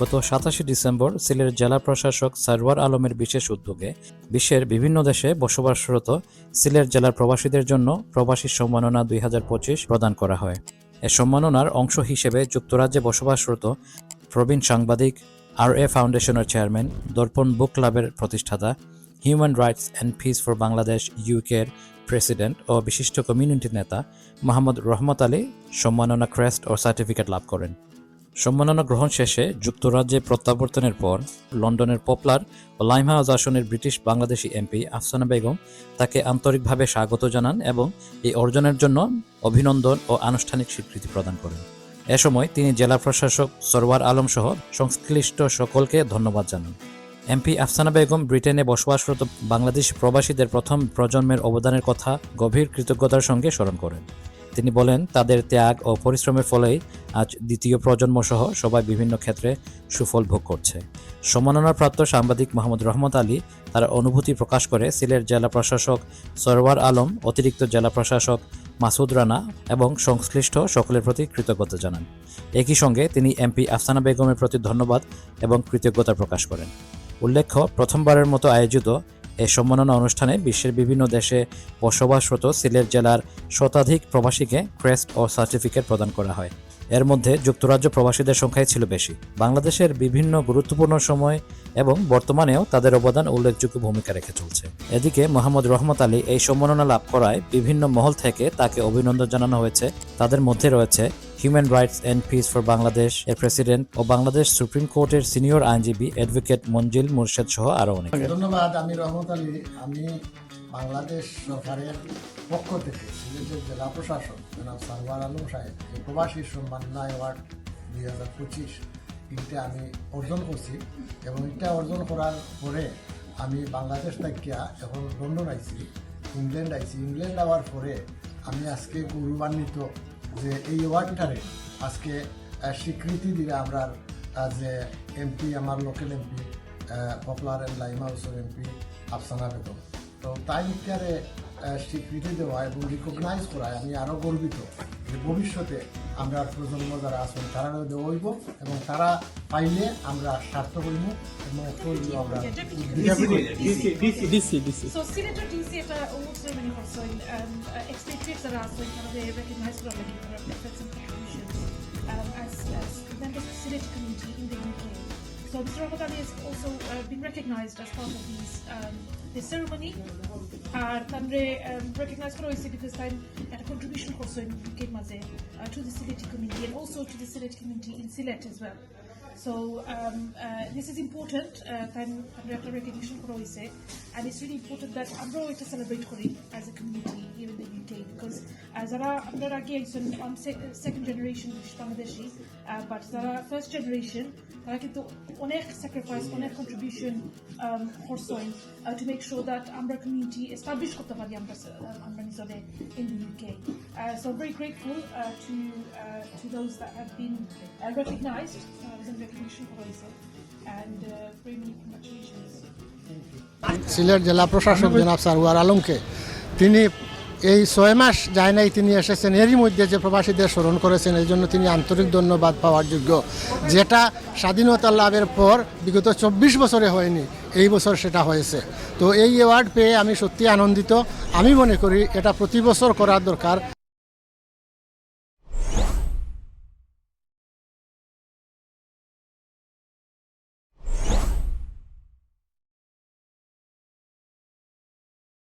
গত সাতাশে ডিসেম্বর সিলেট জেলা প্রশাসক সারওয়ার আলমের বিশেষ উদ্যোগে বিশ্বের বিভিন্ন দেশে বসবাসরত সিলেট জেলার প্রবাসীদের জন্য প্রবাসী সম্মাননা দুই হাজার পঁচিশ প্রদান করা হয়। এ সম্মাননার অংশ হিসেবে যুক্তরাজ্যে বসবাসরত প্রবীণ সাংবাদিক আর এ ফাউন্ডেশনের চেয়ারম্যান, দর্পণ বুক ক্লাবের প্রতিষ্ঠাতা, human rights and peace for Bangladesh ইউকের প্রেসিডেন্ট ও বিশিষ্ট কমিউনিটি নেতা মোহাম্মদ রহমত আলী সম্মাননা ক্রেস্ট ও সার্টিফিকেট লাভ করেন। সম্মাননা গ্রহণ শেষে যুক্তরাজ্যে প্রত্যাবর্তনের পর লন্ডনের পপলার ও লাইমহাউস আসনের ব্রিটিশ বাংলাদেশি এমপি আফসানা বেগম তাকে আন্তরিকভাবে স্বাগত জানান এবং এই অর্জনের জন্য অভিনন্দন ও আনুষ্ঠানিক স্বীকৃতি প্রদান করেন। এ সময় তিনি জেলা প্রশাসক সরওয়ার আলম সহ সংশ্লিষ্ট সকলকে ধন্যবাদ জানান। এমপি আফসানা বেগম ব্রিটেনে বসবাসরত বাংলাদেশ প্রবাসীদের প্রথম প্রজন্মের অবদানের কথা গভীর কৃতজ্ঞতার সঙ্গে স্মরণ করেন। তিনি বলেন, তাদের ত্যাগ ও পরিশ্রমের ফলেই আজ দ্বিতীয় প্রজন্ম সহ সবাই বিভিন্ন ক্ষেত্রে সুফল ভোগ করছে। সম্মাননাপ্রাপ্ত সাংবাদিক মোহাম্মদ রহমত আলী তার অনুভূতি প্রকাশ করে সিলেট জেলা প্রশাসক সরওয়ার আলম, অতিরিক্ত জেলা প্রশাসক মাসুদ রানা এবং সংশ্লিষ্ট সকলের প্রতি কৃতজ্ঞতা জানান। একই সঙ্গে তিনি এমপি আফসানা বেগমের প্রতি ধন্যবাদ এবং কৃতজ্ঞতা প্রকাশ করেন। উল্লেখ্য, প্রথমবারের মতো আয়োজিত এই সম্মাননা অনুষ্ঠানে বিশ্বের বিভিন্ন দেশে বসবাসরত সিলেট জেলার শতাধিক প্রবাসীকে ক্রেস্ট ও সার্টিফিকেট প্রদান করা হয়। এর মধ্যে যুক্তরাজ্য প্রবাসীদের সংখ্যাই ছিল বেশি। বাংলাদেশের বিভিন্ন গুরুত্বপূর্ণ সময় এবং বর্তমানেও তাদের অবদান উল্লেখযোগ্য ভূমিকা রেখে চলছে। এদিকে মোহাম্মদ রহমত আলী এই সম্মাননা লাভ করায় বিভিন্ন মহল থেকে তাকে অভিনন্দন জানানো হয়েছে। তাদের মধ্যে রয়েছে human rights and peace for Bangladesh এর প্রেসিডেন্ট ও বাংলাদেশ সুপ্রিম কোর্টের সিনিয়র আইনজীবী অ্যাডভোকেট মঞ্জিল মুর্শেদ সহ আরও অনেক। ধন্যবাদ, আমি রহমত আলী। আমি বাংলাদেশ সরকারের পক্ষ থেকে সিলেটের জেলা প্রশাসক জনাব সারওয়ার আলম সাহেব প্রবাসী সম্মাননা অ্যাওয়ার্ড দুই হাজার পঁচিশ এটা আমি অর্জন করছি এবং এটা অর্জন করার পরে আমি বাংলাদেশ থাকিয়া এখন লন্ডন আইছি, ইংল্যান্ড আইছি। ইংল্যান্ড আওয়ার পরে আমি আজকে গৌরবান্বিত যে এই অ্যাওয়ার্ডটারে আজকে স্বীকৃতি দিলে আমরা যে এমপি, আমার local MP Poplar and lime হাউসের এমপি আফসানা বেগম। তো তাই ইত্যাদে স্বীকৃতি দেওয়া এবং রিকগনাইজ করায় আমি আরও গর্বিত যে ভবিষ্যতে আমরা প্রজন্ম যারা আছেন তারা হইব এবং তারা পাইলে আমরা স্বার্থ করিব এবং So Mr. Ramadani has also uh, been recognized as part of these um, this ceremony. R তানরে um, recognize করা হয়েছে because তাই একটা contribution করছে in UK মাঝে uh, to the Sylheti community and also to the Sylheti community in Sylhet as well. So um, uh, this is important, uh, তাই আমরা একটা recognition করা হয়েছে and it's really important that আমরাও এটা celebrate করি as a community here in the UK because uh, যারা আমরা আগে একজন um, se- second generation Bangladeshi uh, but যারা first generation তারা কিন্তু অনেক স্যাক্রিফাইস অনেক কন্ট্রিবিউশন করছেন টু মেক শিওর দ্যাট আমরা কমিউনিটি এস্টাবলিশ করতে পারি আমরা uh, আমরা নিজেদের in the UK so very grateful to to those that have been recognised recognition করা হয়েছে and very many congratulations Sylhet জেলা প্রশাসক জনাব সারওয়ার আলমকে। তিনি এই ছয় মাস যায় নাই তিনি এসেছেন, এরই মধ্যে যে প্রবাসীদের স্মরণ করেছেন, এই জন্য তিনি আন্তরিক ধন্যবাদ পাওয়ার যোগ্য। যেটা স্বাধীনতা লাভের পর বিগত চব্বিশ বছরে হয়নি, এই বছর সেটা হয়েছে। তো এই অ্যাওয়ার্ড পেয়ে আমি সত্যি আনন্দিত। আমি মনে করি এটা প্রতি বছর করার দরকার।